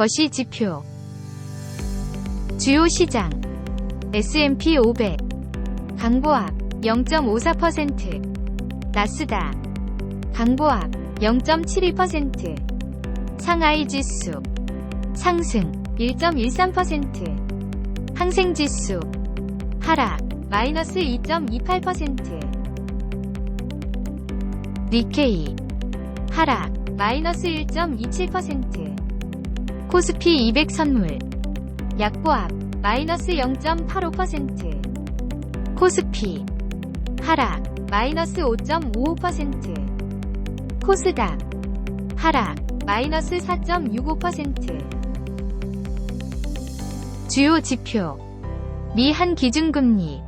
거시 지표. 주요 시장. S&P 500 강보합 0.54% 나스닥. 강보합 0.72% 상하이 지수. 상승 1.13% 항생 지수. 하락 마이너스 2.28% 니케이. 하락 마이너스 1.27% 코스피 200 선물. 약보합 마이너스 0.85% 코스피 하락 마이너스 5.55% 코스닥 하락 마이너스 4.65% 주요 지표. 미 한 기준금리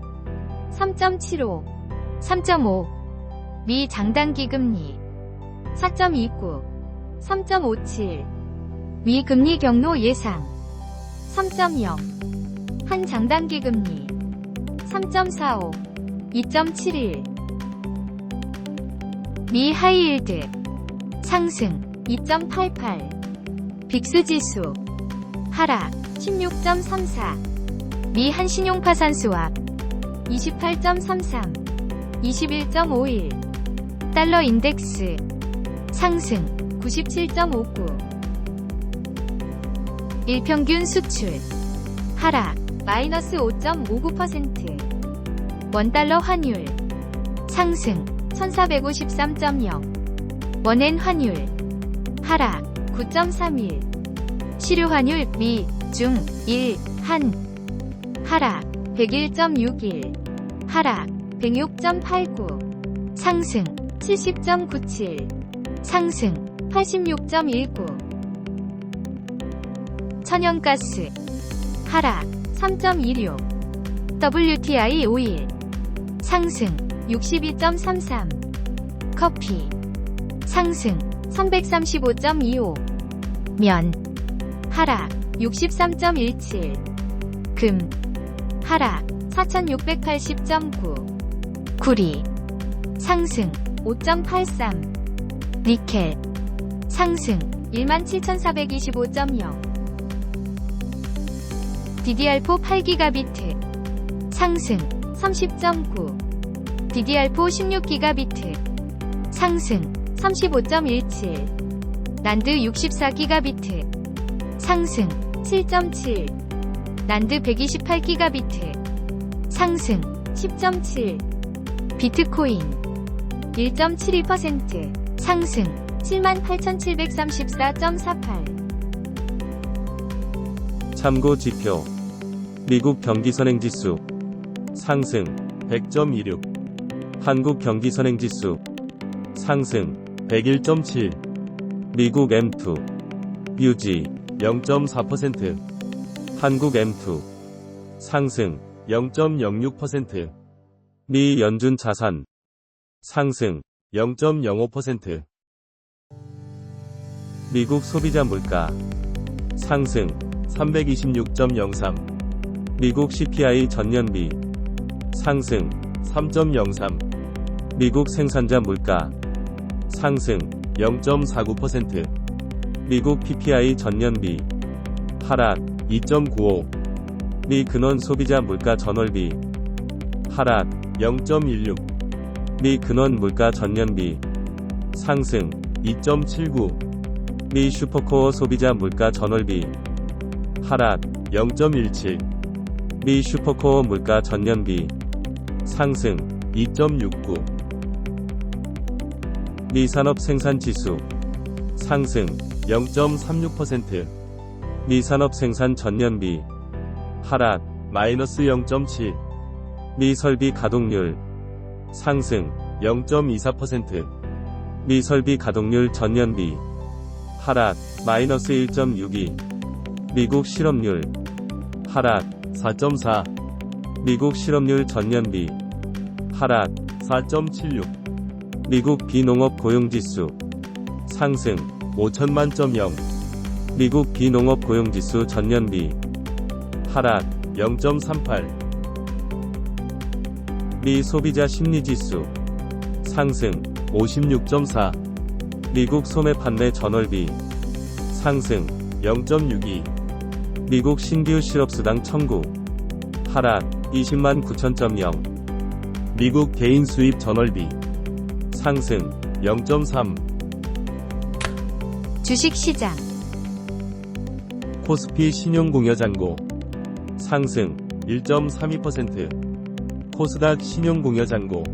3.75 3.5 미 장단기 금리 4.29 3.57 미 금리 경로 예상. 3.0 한 장단기 금리. 3.45 2.71 미 하이힐드. 상승. 2.88 빅스지수. 하락. 16.34 미 한신용파산 수합 28.33 21.51 달러 인덱스. 상승. 97.59 일평균 수출. 하락 마이너스 5.59% 원달러 환율. 상승 1453.0 원엔 환율. 하락 9.31 시류 환율 미, 중, 일, 한. 하락 101.61 하락 106.89 상승 70.97 상승 86.19 천연가스 하락 3.26 WTI 오일 상승 62.33 커피 상승 335.25 면 하락 63.17 금 하락 4680.9 구리 상승 5.83 니켈 상승 17425.0 DDR4 8기가비트. 상승 30.9 DDR4 16기가비트. 상승 35.17 난드 64기가비트. 상승 7.7 난드 128기가비트. 상승 10.7 비트코인 1.72% 상승 78,734.48 참고 지표 미국 경기선행지수 상승 100.26 한국 경기선행지수 상승 101.7 미국 M2 유지 0.4% 한국 M2 상승 0.06%. 미 연준 자산 상승 0.05%. 미국 소비자 물가 상승 326.03. 미국 CPI 전년비 상승 3.03. 미국 생산자 물가 상승 0.49%. 미국 PPI 전년비 하락 2.95. 미 근원 소비자 물가 전월비 하락 0.16. 미 근원 물가 전년비 상승 2.79. 미 슈퍼코어 소비자 물가 전월비 하락 0.17. 미 슈퍼코어 물가 전년비 상승 2.69. 미 산업 생산 지수 상승 0.36%. 미 산업 생산 전년비 하락 마이너스 0.7 미 설비 가동률 상승 0.24% 미 설비 가동률 전년비 하락 마이너스 1.62 미국 실업률 하락 4.4 미국 실업률 전년비 하락 4.76 미국 비농업 고용지수 상승 5천만점0 미국 비농업 고용지수 전년비 하락 0.38. 미 소비자 심리지수 상승 56.4. 미국 소매 판매 전월비 상승 0.62. 미국 신규 실업수당 청구. 하락 20만 9천점0. 미국 개인 수입 전월비. 상승 0.3. 주식시장, 코스피 신용공여잔고. 상승 1.32%. 코스닥 신용공여잔고.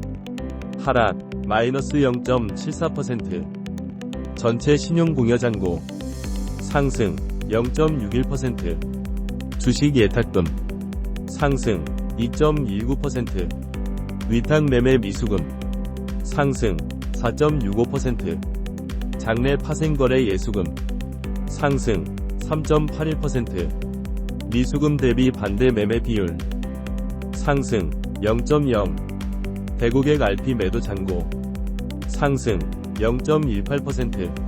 하락 마이너스 0.74%. 전체 신용공여잔고. 상승 0.61%. 주식 예탁금. 상승 2.19%. 위탁 매매 미수금. 상승 4.65%. 장내 파생거래 예수금. 상승 3.81%. 미수금 대비 반대 매매 비율. 상승 0.0. 대고객 RP 매도 잔고. 상승 0.18%.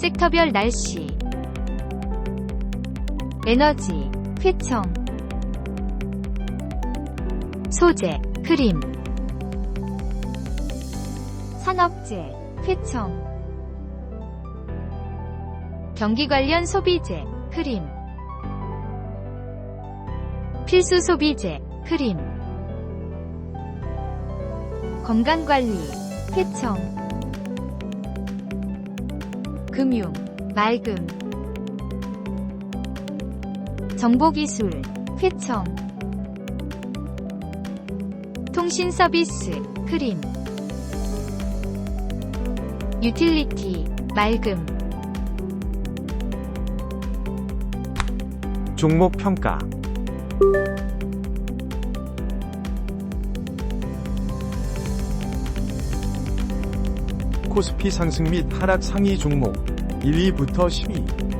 섹터별 날씨, 에너지, 휘청, 소재, 크림, 산업재, 휘청, 경기 관련 소비재, 크림, 필수 소비재, 크림, 건강관리, 휘청, 금융, 맑음, 정보기술, 휘청, 통신 서비스, 크림, 유틸리티, 맑음, 종목 평가 코스피 상승 및 하락 상위 종목 1위부터 10위.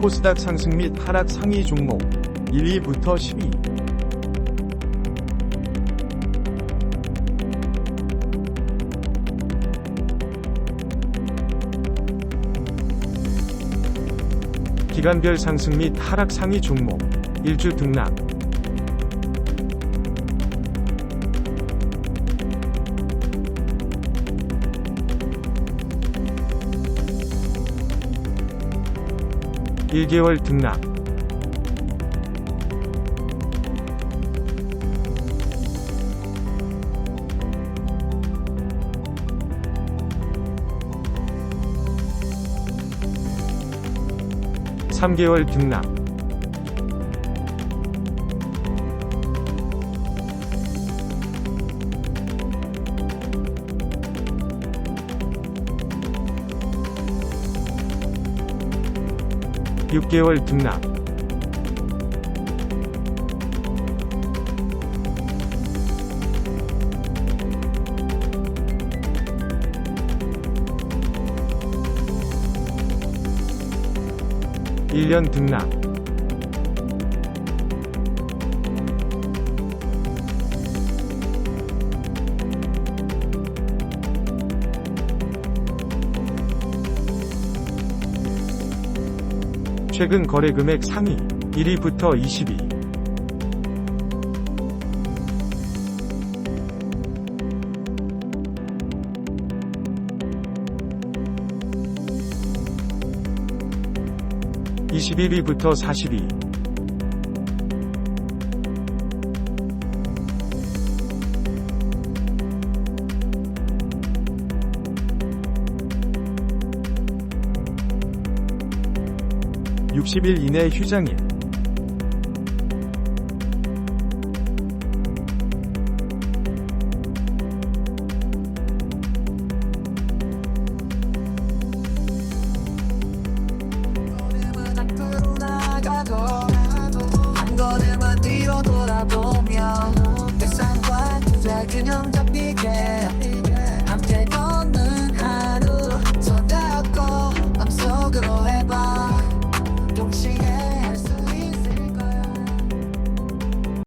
코스닥 상승 및 하락 상위 종목 1위부터 10위 기간별 상승 및 하락 상위 종목 1주 등락. (1개월) 등락 (3개월) 등락 (6개월) 등락 1년 등락. 최근 거래 금액 상위 1위부터 20위. 21위부터 40위 60일 이내 휴장일. door.